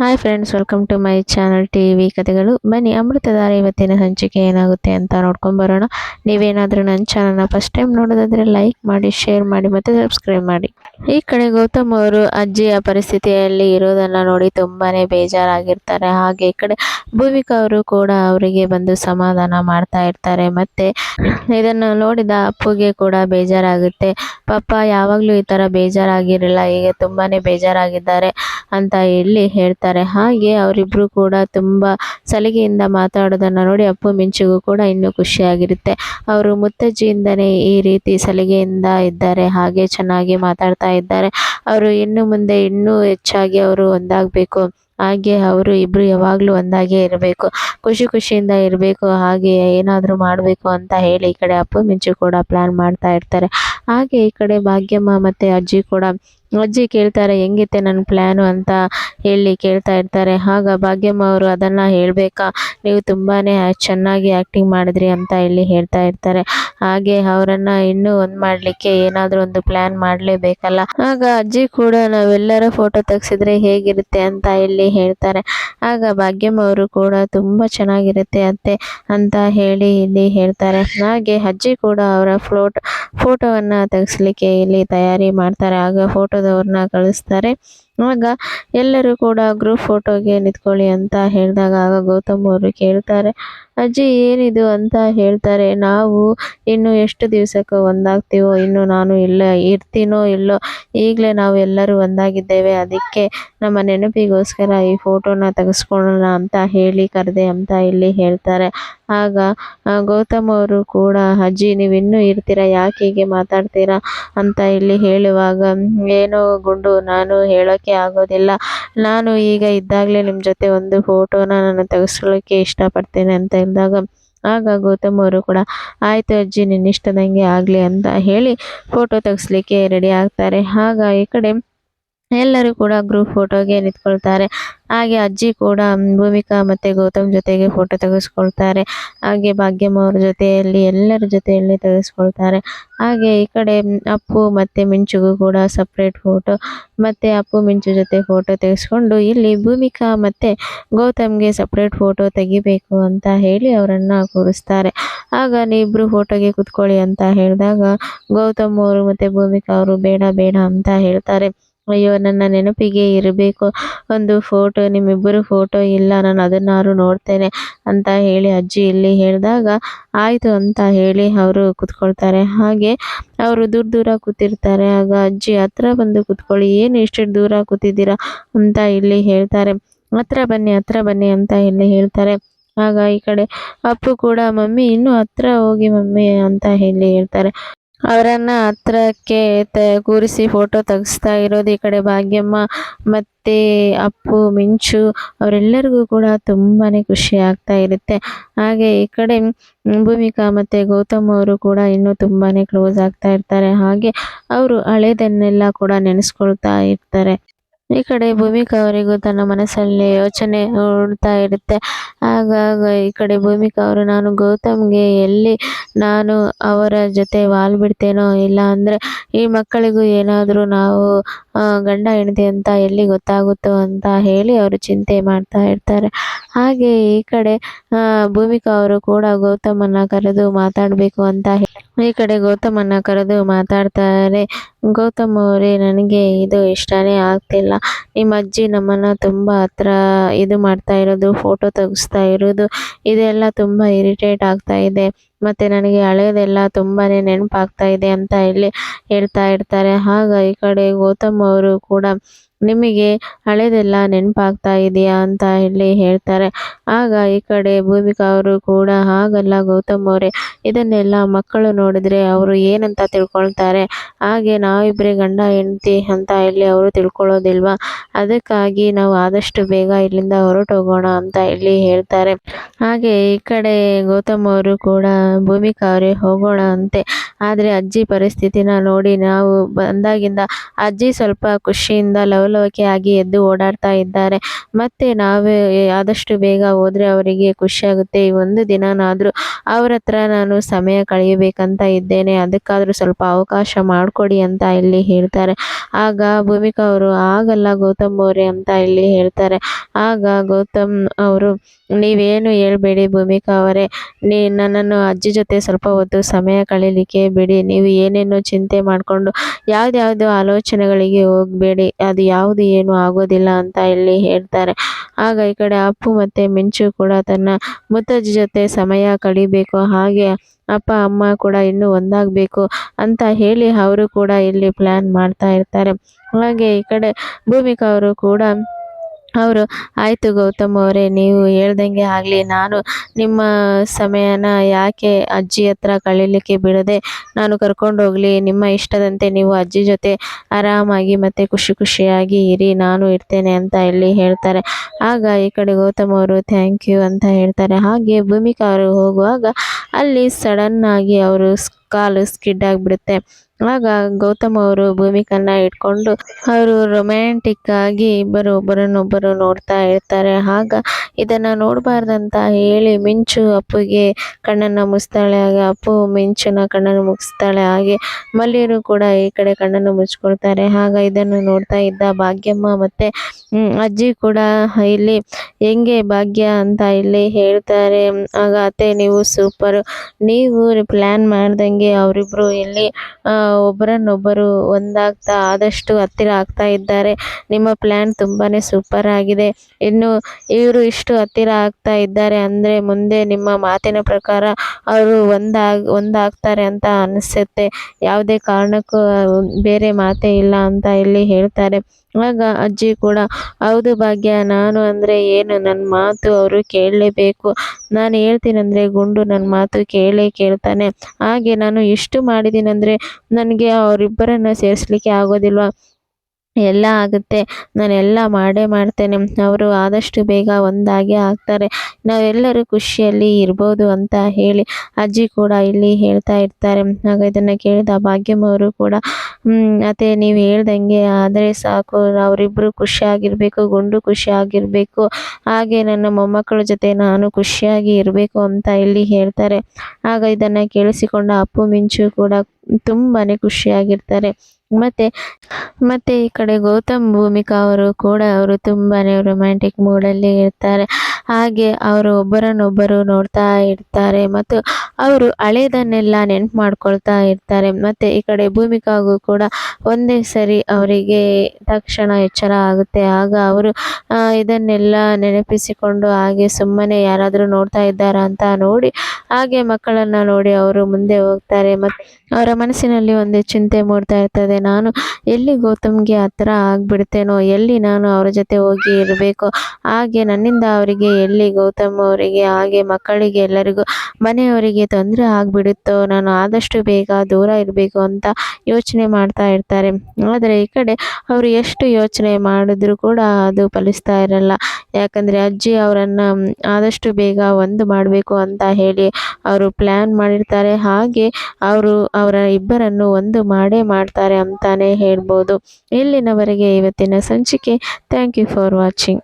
Hi friends welcome to my channel T V ಕಥೆಗಳು ಬನ್ನಿ, ಅಮೃತಧಾರ ಇವತ್ತಿನ ಹಂಚಿಕೆ ಏನಾಗುತ್ತೆ ಅಂತ ನೋಡ್ಕೊಂಡು ಬರೋಣ. ನೀವೇನಾದರೂ ನನ್ನ ಚಾನಲ್ನ ಫಸ್ಟ್ ಟೈಮ್ ನೋಡೋದಾದ್ರೆ ಲೈಕ್ ಮಾಡಿ ಶೇರ್ ಮಾಡಿ ಮತ್ತು ಸಬ್ಸ್ಕ್ರೈಬ್ ಮಾಡಿ. ಈ ಕಡೆ ಗೌತಮ್ ಅವರು ಅಜ್ಜಿಯ ಪರಿಸ್ಥಿತಿಯಲ್ಲಿ ಇರೋದನ್ನು ನೋಡಿ ತುಂಬಾ ಬೇಜಾರಾಗಿರ್ತಾರೆ. ಹಾಗೆ ಈ ಕಡೆ ಭೂಮಿಕಾ ಅವರು ಕೂಡ ಅವರಿಗೆ ಬಂದು ಸಮಾಧಾನ ಮಾಡ್ತಾ ಇರ್ತಾರೆ. ಮತ್ತು ಇದನ್ನು ನೋಡಿದ ಅಪ್ಪುಗೆ ಕೂಡ ಬೇಜಾರಾಗುತ್ತೆ. ಪಾಪ, ಯಾವಾಗಲೂ ಈ ಥರ ಬೇಜಾರಾಗಿರಲಿಲ್ಲ ಈಗ ತುಂಬಾ ಬೇಜಾರಾಗಿದ್ದಾರೆ. ಅಂತ ಹೇಳಿ ಹೇಳ್ತಾರೆ. ಹಾಗೆ ಅವರಿಬ್ರು ಕೂಡ ತುಂಬ ಸಲಿಗೆಯಿಂದ ಮಾತಾಡೋದನ್ನು ನೋಡಿ ಅಪ್ಪು ಮಿಂಚಿಗೂ ಕೂಡ ಇನ್ನೂ ಖುಷಿಯಾಗಿರುತ್ತೆ. ಅವರು ಮುತ್ತಜ್ಜಿಯಿಂದನೇ ಈ ರೀತಿ ಸಲಿಗೆಯಿಂದ ಇದ್ದಾರೆ, ಹಾಗೆ ಚೆನ್ನಾಗಿ ಮಾತಾಡ್ತಾ ಇದ್ದಾರೆ. ಅವರು ಇನ್ನು ಮುಂದೆ ಇನ್ನೂ ಹೆಚ್ಚಾಗಿ ಅವರು ಒಂದಾಗಬೇಕು. ಹಾಗೆ ಅವರು ಇಬ್ಬರು ಯಾವಾಗಲೂ ಒಂದಾಗೇ ಇರಬೇಕು. ಖುಷಿ ಖುಷಿಯಿಂದ ಇರಬೇಕು. ಹಾಗೆ ಏನಾದರೂ ಮಾಡಬೇಕು ಅಂತ ಹೇಳಿ ಈ ಕಡೆ ಅಪ್ಪು ಮಿಂಚು ಕೂಡ ಪ್ಲ್ಯಾನ್ ಮಾಡ್ತಾ ಇರ್ತಾರೆ. ಹಾಗೆ ಈ ಕಡೆ ಭಾಗ್ಯಮ್ಮ ಮತ್ತು ಅಜ್ಜಿ ಕೂಡ, ಅಜ್ಜಿ ಕೇಳ್ತಾರೆ, ಹೆಂಗಿತ್ತೆ ನನ್ನ ಪ್ಲ್ಯಾನು ಅಂತ ಹೇಳಿ ಕೇಳ್ತಾ ಇರ್ತಾರೆ. ಆಗ ಭಾಗ್ಯಮ್ಮ ಅವರು ಅದನ್ನು ಹೇಳಬೇಕಾ? ನೀವು ತುಂಬಾ ಚೆನ್ನಾಗಿ ಆ್ಯಕ್ಟಿಂಗ್ ಮಾಡಿದ್ರಿ ಅಂತ ಹೇಳಿ ಹೇಳ್ತಾ ಇರ್ತಾರೆ. ಹಾಗೆ ಅವರನ್ನು ಇನ್ನೂ ಒಂದು ಮಾಡಲಿಕ್ಕೆ ಏನಾದರೂ ಒಂದು ಪ್ಲ್ಯಾನ್ ಮಾಡಲೇಬೇಕಲ್ಲ? ಆಗ ಅಜ್ಜಿ ಕೂಡ, ನಾವೆಲ್ಲರ ಫೋಟೋ ತೆಗೆಸಿದ್ರೆ ಹೇಗಿರುತ್ತೆ ಅಂತ ಇಲ್ಲಿ ಹೇಳ್ತಾರೆ. ಆಗ ಭಾಗ್ಯಮ್ಮ ಅವರು ಕೂಡ, ತುಂಬ ಚೆನ್ನಾಗಿರುತ್ತೆ ಅತ್ತೆ ಅಂತ ಹೇಳಿ ಇಲ್ಲಿ ಹೇಳ್ತಾರೆ. ಹಾಗೆ ಅಜ್ಜಿ ಕೂಡ ಅವರ ಫ್ಲೋಟ್ ಫೋಟೋವನ್ನು ತೆಗೆಸ್ಲಿಕ್ಕೆ ಇಲ್ಲಿ ತಯಾರಿ ಮಾಡ್ತಾರೆ. ಆಗ ಫೋಟೋದವ್ರನ್ನ ಕಳಿಸ್ತಾರೆ. ಆಗ ಎಲ್ಲರೂ ಕೂಡ ಗ್ರೂಪ್ ಫೋಟೋಗೆ ನಿಂತ್ಕೊಳ್ಳಿ ಅಂತ ಹೇಳಿದಾಗ ಆಗ ಗೌತಮ್ ಅವರು ಕೇಳ್ತಾರೆ, ಅಜ್ಜಿ ಏನಿದು ಅಂತ ಹೇಳ್ತಾರೆ, ನಾವು ಇನ್ನು ಎಷ್ಟು ದಿವಸಕ್ಕೆ ಒಂದಾಗ್ತೀವೋ, ಇನ್ನು ನಾನು ಇಲ್ಲ, ಇರ್ತೀನೋ ಇಲ್ಲೋ, ಈಗಲೇ ನಾವು ಎಲ್ಲರೂ ಒಂದಾಗಿದ್ದೇವೆ, ಅದಕ್ಕೆ ನಮ್ಮ ನೆನಪಿಗೋಸ್ಕರ ಈ ಫೋಟೋನ ತೆಗೆಸ್ಕೊಳ್ಳೋಣ ಅಂತ ಹೇಳಿ ಕರೆದೆ ಅಂತ ಇಲ್ಲಿ ಹೇಳ್ತಾರೆ. ಆಗ ಗೌತಮ್ ಅವರು ಕೂಡ, ಅಜ್ಜಿ ನೀವು ಇನ್ನೂ ಇರ್ತೀರಾ, ಯಾಕೆ ಹೀಗೆ ಮಾತಾಡ್ತೀರಾ? ಅಂತ ಇಲ್ಲಿ ಹೇಳುವಾಗ, ಏನೋ ಗುಂಡು, ನಾನು ಹೇಳೋಕ್ಕೆ ಆಗೋದಿಲ್ಲ. ನಾನು ಈಗ ಇದ್ದಾಗಲೇ ನಿಮ್ಮ ಜೊತೆ ಒಂದು ಫೋಟೋನ ನಾನು ತೆಗೆಸ್ಕೊಳ್ಳೋಕ್ಕೆ ಇಷ್ಟಪಡ್ತೇನೆ ಅಂತ ಹೇಳಿದಾಗ, ಆಗ ಗೌತಮ್ ಅವರು ಕೂಡ, ಆಯಿತು ಅಜ್ಜಿ, ನಿನ್ನಿಷ್ಟದಂಗೆ ಆಗಲಿ ಅಂತ ಹೇಳಿ ಫೋಟೋ ತೆಗೆಸ್ಲಿಕ್ಕೆ ರೆಡಿ ಆಗ್ತಾರೆ. ಆಗ ಈ ಕಡೆ ಎಲ್ಲರೂ ಕೂಡ ಗ್ರೂಪ್ ಫೋಟೋಗೆ ನಿಂತ್ಕೊಳ್ತಾರೆ. ಹಾಗೆ ಅಜ್ಜಿ ಕೂಡ ಭೂಮಿಕಾ ಮತ್ತು ಗೌತಮ್ ಜೊತೆಗೆ ಫೋಟೋ ತೆಗೆಸ್ಕೊಳ್ತಾರೆ. ಹಾಗೆ ಭಾಗ್ಯಮ್ಮ ಅವ್ರ ಜೊತೆಯಲ್ಲಿ ಎಲ್ಲರ ಜೊತೆಯಲ್ಲಿ ತೆಗೆಸ್ಕೊಳ್ತಾರೆ. ಹಾಗೆ ಈ ಕಡೆ ಅಪ್ಪು ಮತ್ತು ಮಿಂಚುಗೂ ಕೂಡ ಸಪ್ರೇಟ್ ಫೋಟೋ ಮತ್ತು ಅಪ್ಪು ಮಿಂಚು ಜೊತೆ ಫೋಟೋ ತೆಗೆಸ್ಕೊಂಡು ಇಲ್ಲಿ ಭೂಮಿಕಾ ಮತ್ತು ಗೌತಮ್ಗೆ ಸಪ್ರೇಟ್ ಫೋಟೋ ತೆಗಿಬೇಕು ಅಂತ ಹೇಳಿ ಅವರನ್ನು ಕೂರಿಸ್ತಾರೆ. ಆಗ ನೀವಿಬ್ಬರು ಫೋಟೋಗೆ ಕುತ್ಕೊಳ್ಳಿ ಅಂತ ಹೇಳಿದಾಗ ಗೌತಮ್ ಅವರು ಮತ್ತು ಭೂಮಿಕಾ ಅವರು ಬೇಡ ಬೇಡ ಅಂತ ಹೇಳ್ತಾರೆ. ಅಯ್ಯೋ, ನನ್ನ ನೆನಪಿಗೆ ಇರಬೇಕು. ಒಂದು ಫೋಟೋ, ನಿಮ್ಮಿಬ್ಬರು ಫೋಟೋ ಇಲ್ಲ, ನಾನು ಅದನ್ನಾದ್ರು ನೋಡ್ತೇನೆ ಅಂತ ಹೇಳಿ ಅಜ್ಜಿ ಇಲ್ಲಿ ಹೇಳಿದಾಗ, ಆಯಿತು ಅಂತ ಹೇಳಿ ಅವರು ಕೂತ್ಕೊಳ್ತಾರೆ. ಹಾಗೆ ಅವರು ದೂರ ದೂರ ಕೂತಿರ್ತಾರೆ. ಆಗ ಅಜ್ಜಿ, ಹತ್ರ ಬಂದು ಕೂತ್ಕೊಳ್ಳಿ, ಏನು ಇಷ್ಟು ದೂರ ಕೂತಿದ್ದೀರಾ? ಅಂತ ಇಲ್ಲಿ ಹೇಳ್ತಾರೆ. ಹತ್ರ ಬನ್ನಿ ಹತ್ರ ಬನ್ನಿ ಅಂತ ಇಲ್ಲಿ ಹೇಳ್ತಾರೆ. ಆಗ ಈ ಕಡೆ, ಅಪ್ಪು ಕೂಡ, ಮಮ್ಮಿ, ಇನ್ನೂ ಹತ್ರ ಹೋಗಿ ಮಮ್ಮಿ ಅಂತ ಹೇಳಿ ಹೇಳ್ತಾರೆ. ಅವರನ್ನ ಹತ್ರಕ್ಕೆ ಕೂರಿಸಿ ಫೋಟೋ ತೆಗೆಸ್ತಾ ಇರೋದು ಈ ಕಡೆ ಭಾಗ್ಯಮ್ಮ ಮತ್ತು ಅಪ್ಪು, ಮಿಂಚು ಅವರೆಲ್ಲರಿಗೂ ಕೂಡ ತುಂಬಾ ಖುಷಿ ಆಗ್ತಾ ಇರುತ್ತೆ. ಹಾಗೆ ಈ ಕಡೆ ಭೂಮಿಕಾ ಮತ್ತು ಗೌತಮ್ ಅವರು ಕೂಡ ಇನ್ನೂ ತುಂಬಾ ಕ್ಲೋಸ್ ಆಗ್ತಾ ಇರ್ತಾರೆ. ಹಾಗೆ ಅವರು ಹಳೇದನ್ನೆಲ್ಲ ಕೂಡ ನೆನೆಸ್ಕೊಳ್ತಾ ಇರ್ತಾರೆ. ಈ ಕಡೆ ಭೂಮಿಕಾ ಅವರಿಗೂ ತನ್ನ ಮನಸ್ಸಲ್ಲಿ ಯೋಚನೆ ಓಡ್ತಾ ಇರುತ್ತೆ. ಆಗಾಗ ಈ ಕಡೆ ಭೂಮಿಕಾ ಅವರು ನಾನು ಗೌತಮ್ಗೆ ಎಲ್ಲಿ ನಾನು ಅವರ ಜೊತೆ ವಾಲ್ ಬಿಡ್ತೇನೋ ಇಲ್ಲ ಅಂದರೆ ಈ ಮಕ್ಕಳಿಗೂ ಏನಾದರೂ ನಾವು ಗಂಡ ಹೆಂಡತಿ ಅಂತ ಎಲ್ಲಿ ಗೊತ್ತಾಗುತ್ತೋ ಅಂತ ಹೇಳಿ ಅವರು ಚಿಂತೆ ಮಾಡ್ತಾ ಇರ್ತಾರೆ. ಹಾಗೆ ಈ ಕಡೆ ಭೂಮಿಕಾ ಅವರು ಕೂಡ ಗೌತಮನ್ನ ಕರೆದು ಮಾತಾಡಬೇಕು ಅಂತ ಈ ಕಡೆ ಗೌತಮನ್ನ ಕರೆದು ಮಾತಾಡ್ತಾರೆ, ಗೌತಮ್ ಅವರೇ, ನನಗೆ ಇದು ಇಷ್ಟನೇ ಆಗ್ತಿಲ್ಲ. ನಿಮ್ಮ ಅಜ್ಜಿ ನಮ್ಮನ್ನು ತುಂಬ ಹತ್ರ ಇದು ಮಾಡ್ತಾ ಇರೋದು ಫೋಟೋ ತೆಗೆಸ್ತಾ ಇರೋದು, ಇದೆಲ್ಲ ತುಂಬ ಇರಿಟೇಟ್ ಆಗ್ತಾ ಇದೆ. ಮತ್ತು ನನಗೆ ಹಳೆಯದೆಲ್ಲ ತುಂಬಾ ನೆನಪಾಗ್ತಾ ಇದೆ ಅಂತ ಇಲ್ಲಿ ಹೇಳ್ತಾ ಇರ್ತಾರೆ. ಆಗ ಈ ಕಡೆ ಗೌತಮ್ ಅವರು ಕೂಡ ನಿಮಗೆ ಹಳೆದೆಲ್ಲ ನೆನಪಾಗ್ತಾ ಇದೆಯಾ ಅಂತ ಇಲ್ಲಿ ಹೇಳ್ತಾರೆ. ಆಗ ಈ ಕಡೆ ಭೂಮಿಕಾ ಅವರು ಕೂಡ, ಹಾಗಲ್ಲ ಗೌತಮ್ ಅವರೇ, ಇದನ್ನೆಲ್ಲ ಮಕ್ಕಳು ನೋಡಿದ್ರೆ ಅವರು ಏನಂತ ತಿಳ್ಕೊಳ್ತಾರೆ? ಹಾಗೆ ನಾವಿಬ್ಬರೇ ಗಂಡ, ಹೆಂಡತಿ ಅಂತ ಇಲ್ಲಿ ಅವರು ತಿಳ್ಕೊಳ್ಳೋದಿಲ್ವಾ? ಅದಕ್ಕಾಗಿ ನಾವು ಆದಷ್ಟು ಬೇಗ ಇಲ್ಲಿಂದ ಹೊರಟೋಗೋಣ ಅಂತ ಇಲ್ಲಿ ಹೇಳ್ತಾರೆ. ಹಾಗೆ ಈ ಕಡೆ ಗೌತಮ್ ಅವರು ಕೂಡ, ಭೂಮಿಕಾ ಅವರೇ, ಹೋಗೋಣ ಅಂತೆ. ಆದರೆ ಅಜ್ಜಿ ಪರಿಸ್ಥಿತಿನ ನೋಡಿ ನಾವು ಬಂದಾಗಿಂದ ಅಜ್ಜಿ ಸ್ವಲ್ಪ ಖುಷಿಯಿಂದ ಲವ್ ಲವಲವಿಕೆಯಾಗಿ ಎದ್ದು ಓಡಾಡ್ತಾ ಇದ್ದಾರೆ. ಮತ್ತೆ ನಾವೇ ಆದಷ್ಟು ಬೇಗ ಹೋದ್ರೆ ಅವರಿಗೆ ಖುಷಿಯಾಗುತ್ತೆ. ಈ ಒಂದು ದಿನನಾದರೂ ಅವ್ರ ಹತ್ರ ನಾನು ಸಮಯ ಕಳೆಯಬೇಕಂತ ಇದ್ದೇನೆ. ಅದಕ್ಕಾದರೂ ಸ್ವಲ್ಪ ಅವಕಾಶ ಮಾಡಿಕೊಡಿ ಅಂತ ಇಲ್ಲಿ ಹೇಳ್ತಾರೆ. ಆಗ ಭೂಮಿಕಾ ಅವರು ಆಗಲ್ಲ ಗೌತಮ್ ಅವರೇ ಅಂತ ಇಲ್ಲಿ ಹೇಳ್ತಾರೆ. ಆಗ ಗೌತಮ್ ಅವರು, ನೀವೇನು ಹೇಳ್ಬೇಡಿ ಭೂಮಿಕಾ ಅವರೇ. ನೀ, ನನ್ನನ್ನು ಅಜ್ಜಿ ಜೊತೆ ಸ್ವಲ್ಪ ಹೊತ್ತು ಸಮಯ ಕಳೀಲಿಕ್ಕೆ ಬಿಡಿ. ನೀವು ಏನೇನೋ ಚಿಂತೆ ಮಾಡಿಕೊಂಡು, ಯಾವ್ದ್ಯಾವುದೋ ಆಲೋಚನೆಗಳಿಗೆ ಹೋಗಬೇಡಿ. ಅದು ಯಾವುದು ಏನು ಆಗೋದಿಲ್ಲ ಅಂತ ಇಲ್ಲಿ ಹೇಳ್ತಾರೆ. ಆಗ ಈ ಕಡೆ ಅಪ್ಪು ಮತ್ತು ಮಿಂಚು ಕೂಡ ತನ್ನ ಮುತ್ತಜ್ಜಿ ಜೊತೆ ಸಮಯ ಕಳಿಬೇಕು. ಹಾಗೆ ಅಪ್ಪ, ಅಮ್ಮ ಕೂಡ ಇನ್ನೂ ಒಂದಾಗಬೇಕು ಅಂತ ಹೇಳಿ ಅವರು ಕೂಡ ಇಲ್ಲಿ ಪ್ಲ್ಯಾನ್ ಮಾಡ್ತಾ ಇರ್ತಾರೆ. ಹಾಗೆ ಈ ಕಡೆ ಭೂಮಿಕಾ ಅವರು ಕೂಡ ಅವರು, ಆಯಿತು ಗೌತಮ್ ಅವರೇ, ನೀವು ಹೇಳ್ದಂಗೆ ಆಗಲಿ. ನಾನು ನಿಮ್ಮ ಸಮಯನ ಯಾಕೆ ಅಜ್ಜಿ ಹತ್ರ ಕಳೀಲಿಕ್ಕೆ ಬಿಡದೆ ನಾನು ಕರ್ಕೊಂಡು ಹೋಗಲಿ? ನಿಮ್ಮ ಇಷ್ಟದಂತೆ ನೀವು ಅಜ್ಜಿ ಜೊತೆ ಆರಾಮಾಗಿ ಮತ್ತು ಖುಷಿ ಖುಷಿಯಾಗಿ ಇರಿ. ನಾನು ಇರ್ತೇನೆ ಅಂತ ಇಲ್ಲಿ ಹೇಳ್ತಾರೆ. ಆಗ ಈ ಕಡೆ ಗೌತಮ್ ಅವರು, ಥ್ಯಾಂಕ್ ಯು ಅಂತ ಹೇಳ್ತಾರೆ. ಹಾಗೆ ಭೂಮಿಕಾ ಅವರು ಹೋಗುವಾಗ ಅಲ್ಲಿ ಸಡನ್ನಾಗಿ ಅವರು ಕಾಲು ಸ್ಕಿಡ್ ಆಗಿಬಿಡುತ್ತೆ. ಆಗ ಗೌತಮ್ ಅವರು ಭೂಮಿಕನ್ನ ಇಟ್ಕೊಂಡು ಅವರು ರೊಮ್ಯಾಂಟಿಕ್ ಆಗಿ ಇಬ್ಬರು ಒಬ್ಬರನ್ನೊಬ್ಬರು ನೋಡ್ತಾ ಇರ್ತಾರೆ. ಆಗ ಇದನ್ನ ನೋಡಬಾರ್ದಂತ ಹೇಳಿ ಮಿಂಚು ಅಪ್ಪುಗೆ ಕಣ್ಣನ್ನು ಮುಚ್ತಾಳೆ ಆಗ ಅಪ್ಪು ಮಿಂಚುನ ಕಣ್ಣನ್ನು ಮುಗಿಸ್ತಾಳೆ ಹಾಗೆ ಮಲ್ಲಿಯರು ಕೂಡ ಈ ಕಡೆ ಕಣ್ಣನ್ನು ಮುಚ್ಕೊಳ್ತಾರೆ. ಆಗ ಇದನ್ನು ನೋಡ್ತಾ ಇದ್ದ ಭಾಗ್ಯಮ್ಮ ಮತ್ತೆ ಅಜ್ಜಿ ಕೂಡ ಇಲ್ಲಿ ಹೆಂಗೆ ಭಾಗ್ಯ ಅಂತ ಇಲ್ಲಿ ಹೇಳ್ತಾರೆ. ಆಗ, ಅತ್ತೆ, ನೀವು ಸೂಪರು ನೀವು ಪ್ಲ್ಯಾನ್ ಮಾಡ್ದಂಗೆ ಅವರಿಬ್ರು ಇಲ್ಲಿ ಒಬ್ಬರನ್ನೊಬ್ಬರು ಒಂದಾಗ್ತಾ ಆದಷ್ಟು ಹತ್ತಿರ ಆಗ್ತಾ ಇದ್ದಾರೆ. ನಿಮ್ಮ ಪ್ಲ್ಯಾನ್ ತುಂಬಾ ಸೂಪರ್ ಆಗಿದೆ. ಇನ್ನು ಇವರು ಇಷ್ಟು ಹತ್ತಿರ ಆಗ್ತಾ ಇದ್ದಾರೆ ಅಂದರೆ ಮುಂದೆ ನಿಮ್ಮ ಮಾತಿನ ಪ್ರಕಾರ ಅವರು ಒಂದಾಗ್, ಒಂದಾಗ್ತಾರೆ ಅಂತ ಅನಿಸುತ್ತೆ. ಯಾವುದೇ ಕಾರಣಕ್ಕೂ ಬೇರೆ ಮಾತೇ ಇಲ್ಲ ಅಂತ ಇಲ್ಲಿ ಹೇಳ್ತಾರೆ. ಆಗ ಅಜ್ಜಿ ಕೂಡ, ಹೌದು ಭಾಗ್ಯ, ನಾನು ಅಂದರೆ ಏನು ನನ್ನ ಮಾತು ಅವರು ಕೇಳಲೇಬೇಕು. ನಾನು ಹೇಳ್ತೀನಂದರೆ ಗುಂಡು ನನ್ನ ಮಾತು ಕೇಳೇ ಕೇಳ್ತಾನೆ. ಹಾಗೆ ನಾನು ಎಷ್ಟು ಮಾಡಿದ್ದೀನಂದರೆ ನನಗೆ ಅವರಿಬ್ಬರನ್ನು ಸೇರಿಸ್ಲಿಕ್ಕೆ ಆಗೋದಿಲ್ವ? ಎಲ್ಲ ಆಗುತ್ತೆ. ನಾನು ಎಲ್ಲ ಮಾಡೇ ಮಾಡ್ತೇನೆ. ಅವರು ಆದಷ್ಟು ಬೇಗ ಒಂದಾಗಿ ಆಗ್ತಾರೆ. ನಾವೆಲ್ಲರೂ ಖುಷಿಯಲ್ಲಿ ಇರ್ಬೋದು ಅಂತ ಹೇಳಿ ಅಜ್ಜಿ ಕೂಡ ಇಲ್ಲಿ ಹೇಳ್ತಾ ಇರ್ತಾರೆ. ಆಗ ಇದನ್ನು ಕೇಳಿದ ಭಾಗ್ಯಮ್ಮ ಅವರು ಕೂಡ ಅತ್ತೆ, ನೀವು ಹೇಳ್ದಂಗೆ ಆದರೆ ಸಾಕು. ಅವರಿಬ್ಬರು ಖುಷಿಯಾಗಿರಬೇಕು, ಗುಂಡು ಖುಷಿಯಾಗಿರಬೇಕು. ಹಾಗೆ ನನ್ನ ಮೊಮ್ಮಕ್ಕಳ ಜೊತೆ ನಾನು ಖುಷಿಯಾಗಿ ಇರಬೇಕು ಅಂತ ಇಲ್ಲಿ ಹೇಳ್ತಾರೆ. ಆಗ ಇದನ್ನು ಕೇಳಿಸಿಕೊಂಡ ಅಪ್ಪು ಮಿಂಚು ಕೂಡ ತುಂಬಾ ಖುಷಿಯಾಗಿರ್ತಾರೆ. ಮತ್ತು ಮತ್ತು ಈ ಕಡೆ ಗೌತಮ್ ಭೂಮಿಕಾ ಅವರು ಕೂಡ ಅವರು ತುಂಬಾ ರೊಮ್ಯಾಂಟಿಕ್ ಮೂಡಲ್ಲಿ ಇರ್ತಾರೆ. ಹಾಗೆ ಅವರು ಒಬ್ಬರನ್ನೊಬ್ಬರು ನೋಡ್ತಾ ಇರ್ತಾರೆ ಮತ್ತು ಅವರು ಹಳೆಯದನ್ನೆಲ್ಲ ನೆನ್ಪು ಮಾಡ್ಕೊಳ್ತಾ ಇರ್ತಾರೆ. ಮತ್ತು ಈ ಕಡೆ ಭೂಮಿಕಾಗೂ ಕೂಡ ಒಂದೇ ಸರಿ ಅವರಿಗೆ ತಕ್ಷಣ ಎಚ್ಚರ ಆಗುತ್ತೆ. ಆಗ ಅವರು ಇದನ್ನೆಲ್ಲ ನೆನಪಿಸಿಕೊಂಡು ಹಾಗೆ ಸುಮ್ಮನೆ ಯಾರಾದರೂ ನೋಡ್ತಾ ಇದ್ದಾರಾ ಅಂತ ನೋಡಿ ಹಾಗೆ ಮಕ್ಕಳನ್ನು ನೋಡಿ ಅವರು ಮುಂದೆ ಹೋಗ್ತಾರೆ. ಮತ್ತು ಅವರ ಮನಸ್ಸಿನಲ್ಲಿ ಒಂದು ಚಿಂತೆ ಮೂಡ್ತಾ ಇರ್ತದೆ. ನಾನು ಎಲ್ಲಿ ಗೌತಮ್ಗೆ ಹತ್ರ ಆಗಿಬಿಡ್ತೇನೋ, ಎಲ್ಲಿ ನಾನು ಅವರ ಜೊತೆ ಹೋಗಿ ಇರಬೇಕು? ಹಾಗೆ ನನ್ನಿಂದ ಅವರಿಗೆ ಎಲ್ಲಿ ಗೌತಮ್ ಅವರಿಗೆ, ಹಾಗೆ ಮಕ್ಕಳಿಗೆ, ಎಲ್ಲರಿಗೂ ಮನೆಯವರಿಗೆ ತೊಂದರೆ ಆಗಿಬಿಡುತ್ತೋ, ನಾನು ಆದಷ್ಟು ಬೇಗ ದೂರ ಇರಬೇಕು ಅಂತ ಯೋಚನೆ ಮಾಡ್ತಾ ಇರ್ತಾರೆ. ಆದರೆ ಈ ಕಡೆ ಅವರು ಎಷ್ಟು ಯೋಚನೆ ಮಾಡಿದ್ರು ಕೂಡ ಅದು ಫಲಿಸ್ತಾ ಇರಲ್ಲ. ಯಾಕಂದರೆ ಅಜ್ಜಿ ಅವರನ್ನು ಆದಷ್ಟು ಬೇಗ ಒಂದು ಮಾಡಬೇಕು ಅಂತ ಹೇಳಿ ಅವರು ಪ್ಲ್ಯಾನ್ ಮಾಡಿರ್ತಾರೆ. ಹಾಗೆ ಅವರು ಅವರ ಇಬ್ಬರನ್ನು ಒಂದು ಮಾಡೇ ಮಾಡ್ತಾರೆ ಅಂತಾನೆ ಹೇಳ್ಬೋದು. ಇಲ್ಲಿನವರೆಗೆ ಇವತ್ತಿನ ಸಂಚಿಕೆ. Thank you for watching